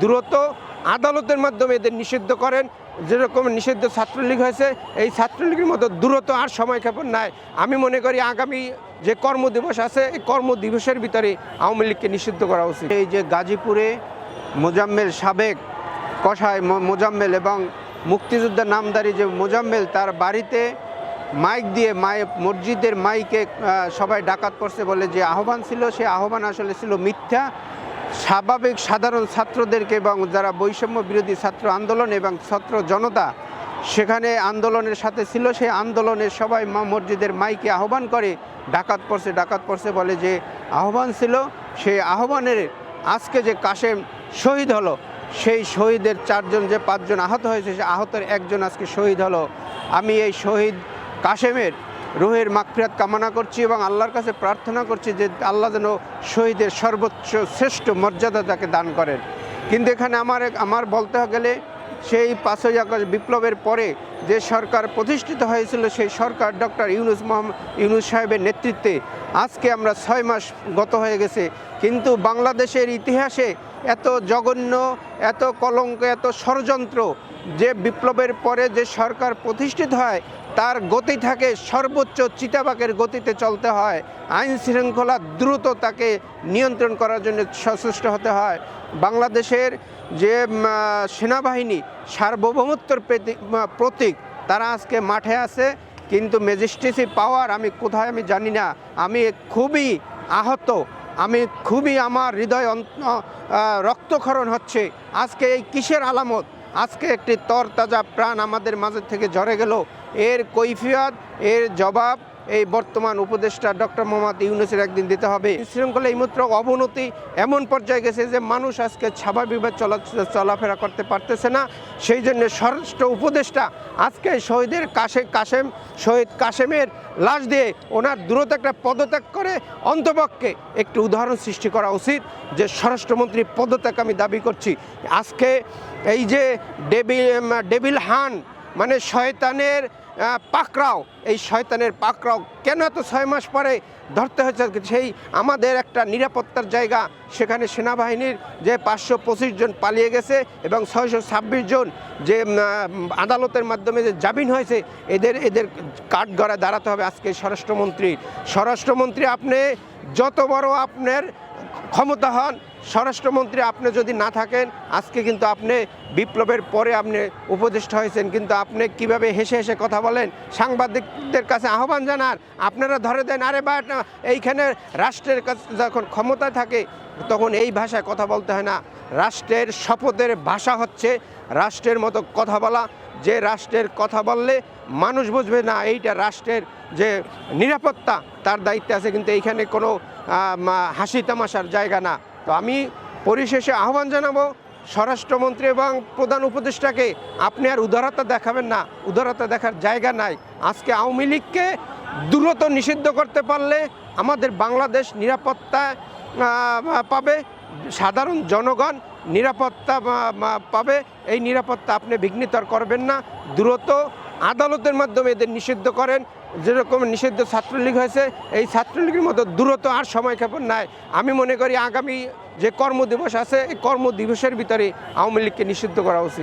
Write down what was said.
দ্রুত আদালতের মাধ্যমে এদের নিষিদ্ধ করেন। যেরকম নিষিদ্ধ ছাত্রলীগ হয়েছে, এই ছাত্রলীগের মতো দ্রুত আর সময় ক্ষেপণ নাই। আমি মনে করি আগামী যে কর্মদিবস আছে, এই কর্মদিবসের ভিতরে আওয়ামী লীগকে নিষিদ্ধ করা উচিত। এই যে গাজীপুরে মোজাম্মেল সাবেক কষায় মোজাম্মেল এবং মুক্তিযোদ্ধার নামদারি যে মোজাম্মেল, তার বাড়িতে মাইক দিয়ে মাই মসজিদের মাইকে সবাই ডাকাত করছে বলে যে আহ্বান ছিল, সে আহ্বান আসলে ছিল মিথ্যা। স্বাভাবিক সাধারণ ছাত্রদেরকে এবং যারা বৈষম্য বিরোধী ছাত্র আন্দোলন এবং ছাত্র জনতা সেখানে আন্দোলনের সাথে ছিল, সেই আন্দোলনে সবাই মসজিদের মাইকে আহ্বান করে, ডাকাত পড়ছে ডাকাত পড়ছে বলে যে আহ্বান ছিল, সেই আহ্বানের আজকে যে কাশেম শহীদ হলো, সেই শহীদের চারজন যে পাঁচজন আহত হয়েছে সে আহতের একজন আজকে শহীদ হলো। আমি এই শহীদ কাশেমের রুহের মাগফিরাত কামনা করছি এবং আল্লাহর কাছে প্রার্থনা করছি যে আল্লাহ যেন শহীদের সর্বোচ্চ শ্রেষ্ঠ মর্যাদা তাকে দান করেন। কিন্তু এখানে আমার আমার বলতে গেলে সেই পাঁচই আগস্ট বিপ্লবের পরে যে সরকার প্রতিষ্ঠিত হয়েছিল, সেই সরকার ডক্টর ইউনুস মোহাম্মদ ইউনুস সাহেবের নেতৃত্বে আজকে আমরা ছয় মাস গত হয়ে গেছে। কিন্তু বাংলাদেশের ইতিহাসে এত জঘন্য, এত কলঙ্ক, এত ষড়যন্ত্র যে বিপ্লবের পরে যে সরকার প্রতিষ্ঠিত হয়, তার গতি থাকে সর্বোচ্চ চিতাবাকের গতিতে চলতে হয়। আইন শৃঙ্খলা দ্রুত তাকে নিয়ন্ত্রণ করার জন্য সচেষ্ট হতে হয়। বাংলাদেশের যে সেনাবাহিনী সার্বভৌমত্বর প্রতি- প্রতীক, তারা আজকে মাঠে আছে। কিন্তু ম্যাজিস্ট্রেসি পাওয়ার আমি কোথায় আমি জানি না। আমি খুবই আহত, আমি খুবই আমার হৃদয় রক্তক্ষরণ হচ্ছে। আজকে এই কিসের আলামত? আজকে একটি তরতাজা প্রাণ আমাদের মাঝে থেকে ঝরে গেল। এর কৈফিয়ত এর জবাব এই বর্তমান উপদেষ্টা ডক্টর মোহাম্মদ ইউনুসের একদিন দিতে হবে। শৃঙ্খলা এই এইমাত্র অবনতি এমন পর্যায়ে গেছে যে মানুষ আজকে স্বাভাবিকভাবে চলা চলাফেরা করতে পারতেছে না। সেই জন্য স্বরাষ্ট্র উপদেষ্টা আজকে শহীদের কাশে কাশেম শহীদ কাশেমের লাশ দিয়ে ওনার দ্রুত একটা পদত্যাগ করে অন্তপক্ষে একটি উদাহরণ সৃষ্টি করা উচিত যে স্বরাষ্ট্রমন্ত্রী পদত্যাগ আমি দাবি করছি। আজকে এই যে ডেবিল ডেভিল হান মানে শয়তানের আহ, পাকড়াও। এই শয়তানের পাকড়াও কেন এত ছয় মাস পরে ধরতে হয়েছে? সেই আমাদের একটা নিরাপত্তার জায়গা। সেখানে সেনাবাহিনীর যে পাঁচশো পঁচিশ জন পালিয়ে গেছে এবং ছয়শো ছাব্বিশ জন যে আদালতের মাধ্যমে যে জামিন হয়েছে এদের এদের কাঠগড়ায় দাঁড়াতে হবে আজকে স্বরাষ্ট্রমন্ত্রী। স্বরাষ্ট্রমন্ত্রী আপনি যত বড় আপনার ক্ষমতা হন স্বরাষ্ট্রমন্ত্রী আপনি যদি না থাকেন, আজকে কিন্তু আপনি বিপ্লবের পরে আপনি উপদেষ্টা হয়েছেন। কিন্তু আপনি কীভাবে হেসে হেসে কথা বলেন? সাংবাদিকদের কাছে আহ্বান জানার আপনারা ধরে দেন, আরে বা এইখানে রাষ্ট্রের কাছে যখন ক্ষমতা থাকে, তখন এই ভাষায় কথা বলতে হয় না। রাষ্ট্রের শপথের ভাষা হচ্ছে রাষ্ট্রের মতো কথা বলা। যে রাষ্ট্রের কথা বললে মানুষ বুঝবে না এইটা রাষ্ট্রের যে নিরাপত্তা, তার দায়িত্বে আছে, কিন্তু এইখানে কোনো হাসি তামাশার জায়গা না। তো আমি পরিশেষে আহ্বান জানাব স্বরাষ্ট্রমন্ত্রী এবং প্রধান উপদেষ্টাকে, আপনি আর উদারতা দেখাবেন না, উদারতা দেখার জায়গা নাই। আজকে আওয়ামী লীগকে দ্রুত নিষিদ্ধ করতে পারলে আমাদের বাংলাদেশ নিরাপত্তা পাবে। সাধারণ জনগণ নিরাপত্তা পাবে। এই নিরাপত্তা আপনি বিঘ্নিতর করবেন না। দ্রুত আদালতের মাধ্যমে এদের নিষিদ্ধ করেন। যেরকম নিষিদ্ধ ছাত্রলীগ হয়েছে, এই ছাত্রলীগের মতো দ্রুত আর সময় ক্ষেপণ নাই। আমি মনে করি আগামী যে কর্মদিবস আছে, এই কর্মদিবসের ভিতরে আওয়ামী লীগকে নিষিদ্ধ করা উচিত।